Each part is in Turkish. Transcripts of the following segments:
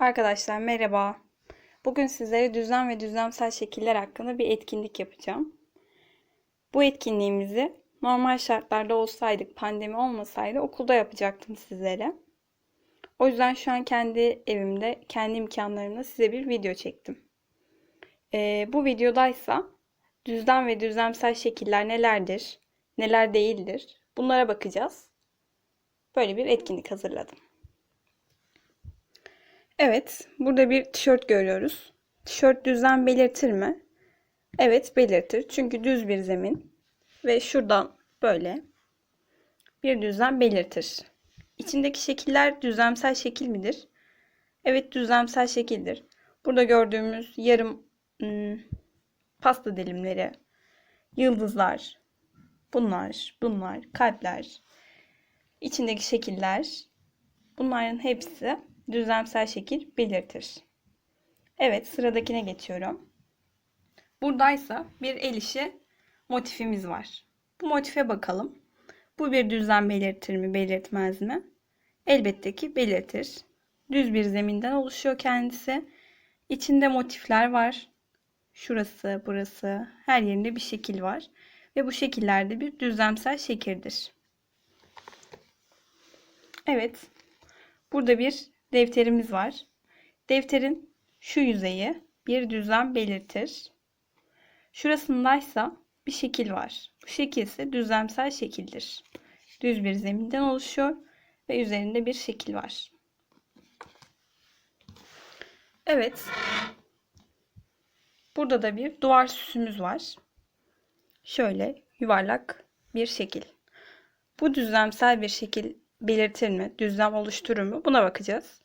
Arkadaşlar merhaba. Bugün sizlere düzlem ve düzlemsel şekiller hakkında bir etkinlik yapacağım. Bu etkinliğimizi normal şartlarda olsaydık, pandemi olmasaydı okulda yapacaktım sizlere. O yüzden şu an kendi evimde, kendi imkanlarımla size bir video çektim. Ee, bu videodaysa düzlem ve düzlemsel şekiller nelerdir, neler değildir bunlara bakacağız. Böyle bir etkinlik hazırladım. Evet, burada bir tişört görüyoruz. Tişört düzlem belirtir mi? Evet, belirtir. Çünkü düz bir zemin ve şuradan böyle bir düzlem belirtir. İçindeki şekiller düzlemsel şekil midir? Evet, düzlemsel şekildir. Burada gördüğümüz yarım hmm, pasta dilimleri, yıldızlar, bunlar, bunlar, kalpler, içindeki şekiller, bunların hepsi düzlemsel şekil belirtir. Evet sıradakine geçiyorum. Buradaysa bir el işi motifimiz var. Bu motife bakalım. Bu bir düzlem belirtir mi belirtmez mi? Elbette ki belirtir. Düz bir zeminden oluşuyor kendisi. İçinde motifler var. Şurası, burası, her yerinde bir şekil var. Ve bu şekillerde bir düzlemsel şekildir. Evet. Burada bir defterimiz var. Defterin şu yüzeyi bir düzlem belirtir. Şurasındaysa bir şekil var. Bu şekil ise düzlemsel şekildir. Düz bir zeminden oluşuyor ve üzerinde bir şekil var. Evet. Burada da bir duvar süsümüz var. Şöyle yuvarlak bir şekil. Bu düzlemsel bir şekil belirtir mi? Düzlem oluşturur mu? Buna bakacağız.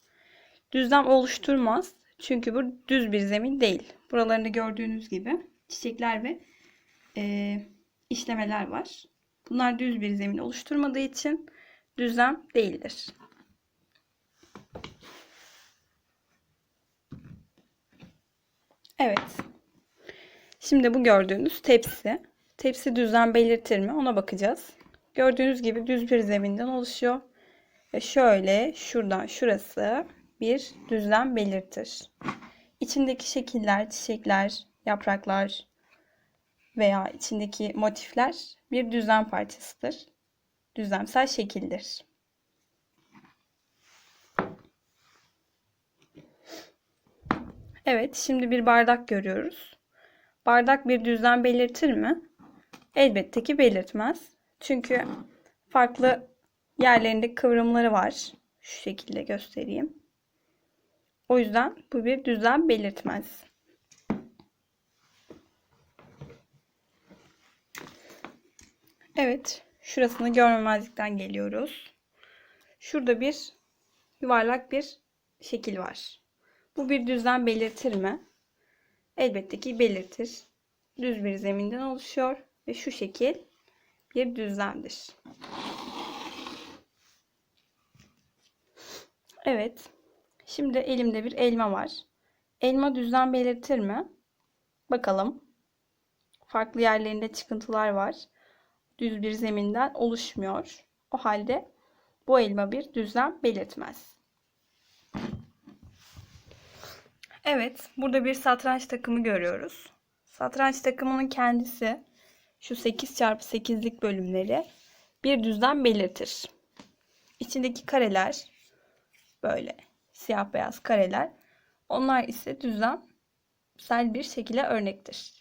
Düzlem oluşturmaz. Çünkü bu düz bir zemin değil. Buralarında gördüğünüz gibi çiçekler ve e, işlemeler var. Bunlar düz bir zemin oluşturmadığı için düzlem değildir. Evet. Şimdi bu gördüğünüz tepsi. Tepsi düzlem belirtir mi? Ona bakacağız. Gördüğünüz gibi düz bir zeminden oluşuyor. Ve şöyle şuradan şurası bir düzlem belirtir. İçindeki şekiller, çiçekler, yapraklar veya içindeki motifler bir düzlem parçasıdır. Düzlemsel şekildir. Evet, şimdi bir bardak görüyoruz. Bardak bir düzlem belirtir mi? Elbette ki belirtmez. Çünkü farklı yerlerinde kıvrımları var. Şu şekilde göstereyim. O yüzden bu bir düzlem belirtmez. Evet, şurasını görmemezlikten geliyoruz. Şurada bir yuvarlak bir şekil var. Bu bir düzlem belirtir mi? Elbette ki belirtir. Düz bir zeminden oluşuyor ve şu şekil bir düzlemdir. Evet. Şimdi elimde bir elma var. Elma düzlem belirtir mi? Bakalım. Farklı yerlerinde çıkıntılar var. Düz bir zeminden oluşmuyor. O halde bu elma bir düzlem belirtmez. Evet, burada bir satranç takımı görüyoruz. Satranç takımının kendisi şu 8 çarpı 8'lik bölümleri bir düzlem belirtir. İçindeki kareler böyle siyah beyaz kareler. Onlar ise düzlemsel bir şekilde örnektir.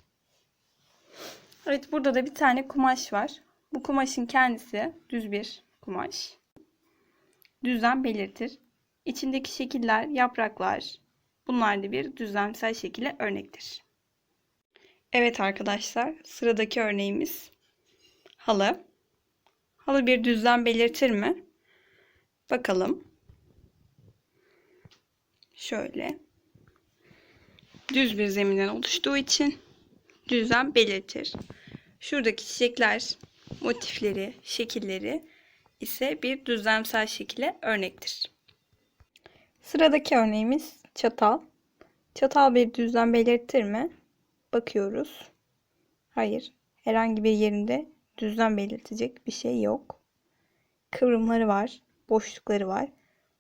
Evet burada da bir tane kumaş var. Bu kumaşın kendisi düz bir kumaş. Düzlem belirtir. İçindeki şekiller, yapraklar bunlar da bir düzlemsel şekilde örnektir. Evet arkadaşlar sıradaki örneğimiz halı. Halı bir düzlem belirtir mi? Bakalım. Şöyle. Düz bir zeminden oluştuğu için düzlem belirtir. Şuradaki çiçekler, motifleri, şekilleri ise bir düzlemsel şekile örnektir. Sıradaki örneğimiz çatal. Çatal bir düzlem belirtir mi? Bakıyoruz. Hayır. Herhangi bir yerinde düzlem belirtecek bir şey yok. Kıvrımları var, boşlukları var.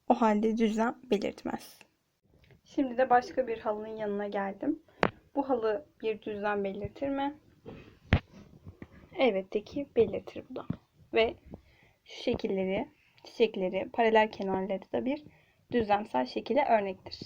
O halde düzlem belirtmez. Şimdi de başka bir halının yanına geldim. Bu halı bir düzlem belirtir mi? Elbette ki belirtir bu da. Ve şu şekilleri, çiçekleri, paralel kenarları da bir düzlemsel şekilde örnektir.